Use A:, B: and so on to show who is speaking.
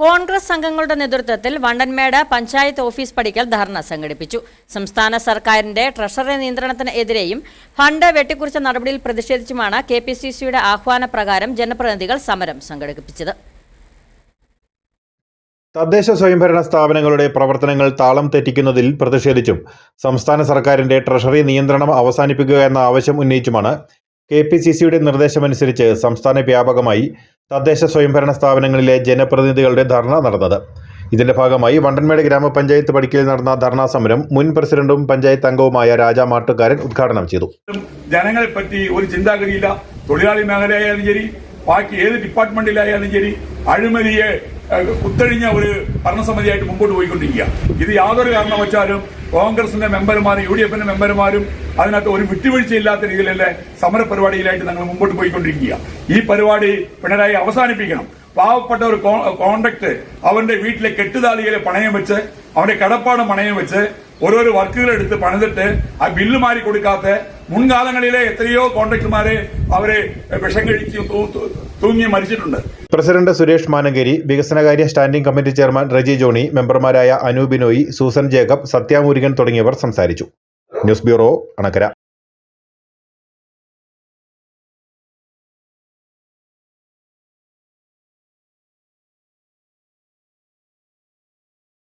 A: കോൺഗ്രസ് അംഗങ്ങളുടെ നേതൃത്വത്തിൽ വണ്ടൻമേട് പഞ്ചായത്ത് ഓഫീസ് പടിക്കൽ ധർണ സംഘടിപ്പിച്ചു. സംസ്ഥാന സർക്കാരിന്റെ ട്രഷറി നിയന്ത്രണത്തിനെതിരെയും ഫണ്ട് വെട്ടിക്കുറിച്ച നടപടിയിൽ പ്രതിഷേധിച്ചുമാണ് കെ പി സി സിയുടെ ആഹ്വാനപ്രകാരം ജനപ്രതിനിധികൾ സമരം സംഘടിപ്പിച്ചത്.
B: തദ്ദേശ സ്വയംഭരണ സ്ഥാപനങ്ങളുടെ പ്രവർത്തനങ്ങൾ താളം തെറ്റിക്കുന്നതിൽ പ്രതിഷേധിച്ചും സംസ്ഥാന സർക്കാരിന്റെ ട്രഷറി നിയന്ത്രണം അവസാനിപ്പിക്കുക എന്ന ആവശ്യം ഉന്നയിച്ചുമാണ് കെ പി സി സിയുടെ നിർദ്ദേശമനുസരിച്ച് സംസ്ഥാന വ്യാപകമായി തദ്ദേശ സ്വയംഭരണ സ്ഥാപനങ്ങളിലെ ജനപ്രതിനിധികളുടെ ധർണ നടന്നത്. ഇതിന്റെ ഭാഗമായി വണ്ടൻമേട് ഗ്രാമപഞ്ചായത്ത് പടിക്കൽ നടന്ന ധർണാ സമരം മുൻ പ്രസിഡന്റും പഞ്ചായത്ത് അംഗവുമായ രാജാ മാട്ടുകാരൻ ഉദ്ഘാടനം ചെയ്തു.
C: ജനങ്ങളെ പറ്റി ഒരു ചിന്താഗതിയില്ല. തൊഴിലാളി മേഖലയായാലും ശരി ബാക്കി ഏത് ഡിപ്പാർട്ട്മെന്റിലായാലും ശരി അഴിമതിയെ കുത്തഴിഞ്ഞ ഒരു ഭരണസമിതിയായിട്ട് മുമ്പോട്ട് പോയിക്കൊണ്ടിരിക്കുക. ഇത് യാതൊരു കാരണവച്ചാലും കോൺഗ്രസിന്റെ മെമ്പർമാരും യു ഡി എഫിന്റെ മെമ്പർമാരും അതിനകത്ത് ഒരു വിട്ടുവീഴ്ചയില്ലാത്ത രീതിയിലല്ലേ സമര പരിപാടിയിലായിട്ട് ഞങ്ങൾ മുമ്പോട്ട് പോയിക്കൊണ്ടിരിക്കുക ഈ പരിപാടി പിണറായി അവസാനിപ്പിക്കണം. പാവപ്പെട്ട ഒരു കോൺട്രാക്ട് അവന്റെ വീട്ടിലെ കെട്ടുതാലികളെ പണയം വെച്ച് അവന്റെ കടപ്പാട് പണയം വെച്ച് ഓരോരോ വർക്കുകൾ എടുത്ത് പണിതിട്ട് ആ ബില്ല് മാറി കൊടുക്കാത്ത മുൻകാലങ്ങളിലെ എത്രയോ കോൺട്രാക്ടർമാരെ അവരെ വിഷം കഴിച്ച് തൂങ്ങി മരിച്ചിട്ടുണ്ട്.
B: പ്രസിഡന്റ് സുരേഷ് മാനങ്കേരി വികസനകാര്യ standing committee chairman Reji Johnny മെമ്പർമാരായ അനു ബിനോയി സൂസൻ ജേക്കബ് സത്യാമുരുകൻ തുടങ്ങിയവർ സംസാരിച്ചു. News bureau Anakkara.